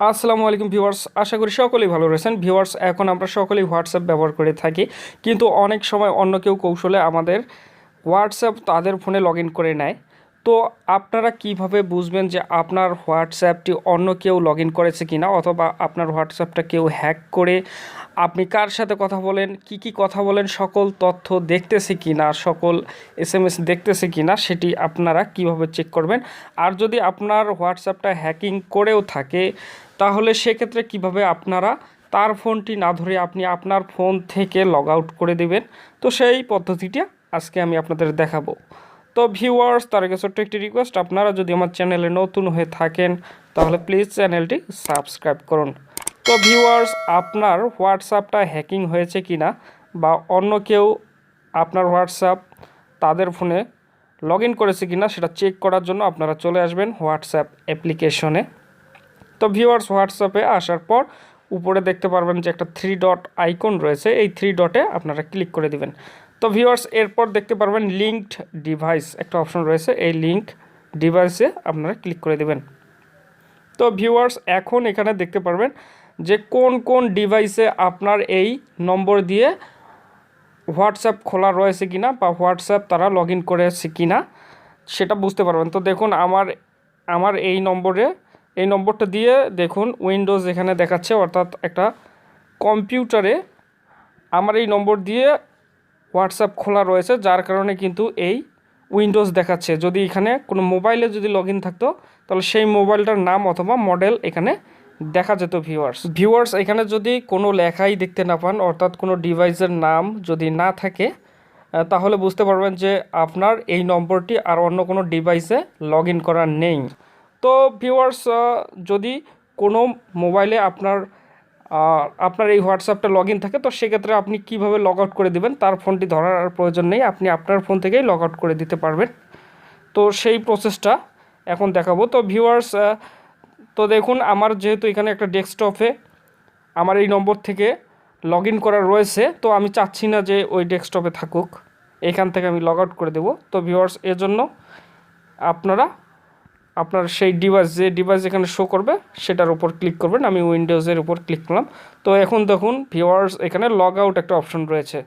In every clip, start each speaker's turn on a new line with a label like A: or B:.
A: আসসালামু আলাইকুম ভিউয়ার্স, আশা করি সকলেই ভালো রয়েছেন। ভিউয়ার্স, এখন আমরা সকলেই হোয়াটসঅ্যাপ ব্যবহার করে থাকি, কিন্তু অনেক সময় অন্য কেউ কৌশলে আমাদের হোয়াটসঅ্যাপ তাদের ফোনে লগ করে নেয়। তো আপনারা কীভাবে বুঝবেন যে আপনার হোয়াটসঅ্যাপটি অন্য কেউ লগ ইন করেছে কিনা, অথবা আপনার হোয়াটসঅ্যাপটা কেউ হ্যাক করে আপনি কার সাথে কথা বলেন, কি কি কথা বলেন, সকল তথ্য দেখতেছে কিনা, সকল এস এম এস দেখতেছে কিনা, সেটি আপনারা কীভাবে চেক করবেন? আর যদি আপনার হোয়াটসঅ্যাপটা হ্যাকিং করেও থাকে তাহলে সেক্ষেত্রে কীভাবে আপনারা তার ফোনটি না ধরে আপনি আপনার ফোন থেকে লগ আউট করে দেবেন? তো সেই পদ্ধতিটা আজকে আমি আপনাদের দেখাবো। তো ভিউয়ার্স তার আগে ছোট্ট একটি রিকোয়েস্ট আপনারা যদি আমার চ্যানেলে নতুন হয়ে থাকেন, তাহলে প্লিজ চ্যানেলটি সাবস্ক্রাইব করুন। তো ভিউয়ার্স আপনার হোয়াটসঅ্যাপটা হ্যাকিং হয়েছে কি না বা অন্য কেউ আপনার হোয়াটসঅ্যাপ তাদের ফোনে লগ ইন করেছে কি না সেটা চেক করার জন্য আপনারা চলে আসবেন হোয়াটসঅ্যাপ অ্যাপ্লিকেশনে তো ভিউয়ার্স হোয়াটসঅ্যাপে আসার পর উপরে দেখতে পারবেন যে একটা থ্রি ডট আইকন রয়েছে, এই থ্রি ডটে আপনারা ক্লিক করে দিবেন। তো ভিউয়ার্স এরপর দেখতে পারবেন লিঙ্কড ডিভাইস একটা অপশন রয়েছে, এই লিঙ্ক ডিভাইসে আপনারা ক্লিক করে দেবেন। তো ভিউয়ার্স এখন এখানে দেখতে পারবেন যে কোন কোন ডিভাইসে আপনার এই নম্বর দিয়ে হোয়াটসঅ্যাপ খোলা রয়েছে কিনা বা হোয়াটসঅ্যাপ তারা লগ ইন করেছে কিনা, সেটা বুঝতে পারবেন। তো দেখুন, আমার আমার এই নম্বরে এই নম্বরটা দিয়ে দেখুন উইন্ডোজ এখানে দেখাচ্ছে, অর্থাৎ একটা কম্পিউটারে আমার এই নম্বর দিয়ে হোয়াটসঅ্যাপ খোলা রয়েছে, যার কারণে কিন্তু এই উইন্ডোজ দেখাচ্ছে। যদি এখানে কোনো মোবাইলে যদি লগ ইন থাকতো, তাহলে সেই মোবাইলটার নাম অথবা মডেল এখানে দেখা যেত ভিউয়ার্স। ভিউয়ার্স, এখানে যদি কোনো লেখাই দেখতে না পান, অর্থাৎ কোনো ডিভাইসের নাম যদি না থাকে তাহলে বুঝতে পারবেন যে আপনার এই নম্বরটি আর অন্য কোনো ডিভাইসে লগ করা নেই। তো ভিউয়ার্স যদি কোনো মোবাইলে আপনার আপনার এই হোয়াটসঅ্যাপটা লগ ইন থাকে, তো সেক্ষেত্রে আপনি কীভাবে লগ আউট করে দিবেন? তার ফোনটি ধরার প্রয়োজন নেই। আপনি আপনার ফোন থেকেই লগ আউট করে দিতে পারবেন। তো সেই প্রসেসটা এখন দেখাবো। তো ভিউয়ার্স তো দেখুন, আমার যেহেতু এখানে একটা ডেস্কটপে আমার এই নম্বর থেকে লগ ইন করা রয়েছে, তো আমি চাচ্ছি না যে ওই ডেস্কটপে থাকুক। এখান থেকে আমি লগ আউট করে দেবো। তো ভিউয়ার্স এর জন্য আপনারা আপনার সেই ডিভাইস যে ডিভাইস এখানে শো করবে, সেটার উপর ক্লিক করবেন। আমি উইন্ডোজের উপর ক্লিক করলাম। তো এখন দেখুন ভিওয়ার্স এখানে লগ আউট একটা অপশন রয়েছে।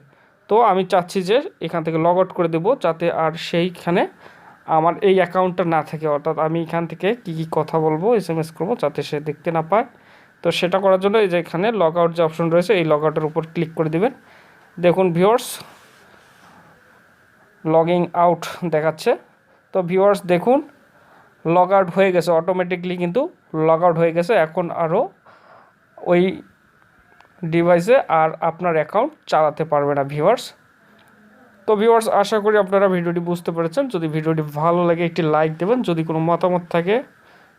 A: তো আমি চাচ্ছি যে এখান থেকে লগ আউট করে দেবো, যাতে আর সেইখানে আমার এই অ্যাকাউন্টটা না থাকে। অর্থাৎ আমি এখান থেকে কী কী কথা বলব এস এম এস করব, যাতে সে দেখতে না পায়। তো সেটা করার জন্য এই যে এখানে লগ আউট যে অপশন রয়েছে, এই লগ আউটের উপর ক্লিক করে দেবেন। দেখুন ভিউয়ার্স লগিং আউট দেখাচ্ছে। তো ভিওয়ার্স দেখুন লগ আউট হয়ে গেছে অটোমেটিকলি কিন্তু লগ আউট হয়ে গেছে। এখন আরও ওই ডিভাইসে আর আপনার অ্যাকাউন্ট চালাতে পারবে না ভিউয়ার্স তো ভিউয়ার্স আশা করি আপনারা ভিডিওটি বুঝতে পেরেছেন। যদি ভিডিওটি ভালো লাগে, একটি লাইক দেবেন। যদি কোনো মতামত থাকে,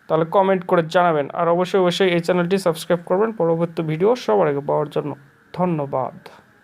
A: তাহলে কমেন্ট করে জানাবেন। আর অবশ্যই অবশ্যই এই চ্যানেলটি সাবস্ক্রাইব করবেন। পরবর্তী ভিডিও সবার আগে পাওয়ার জন্য ধন্যবাদ।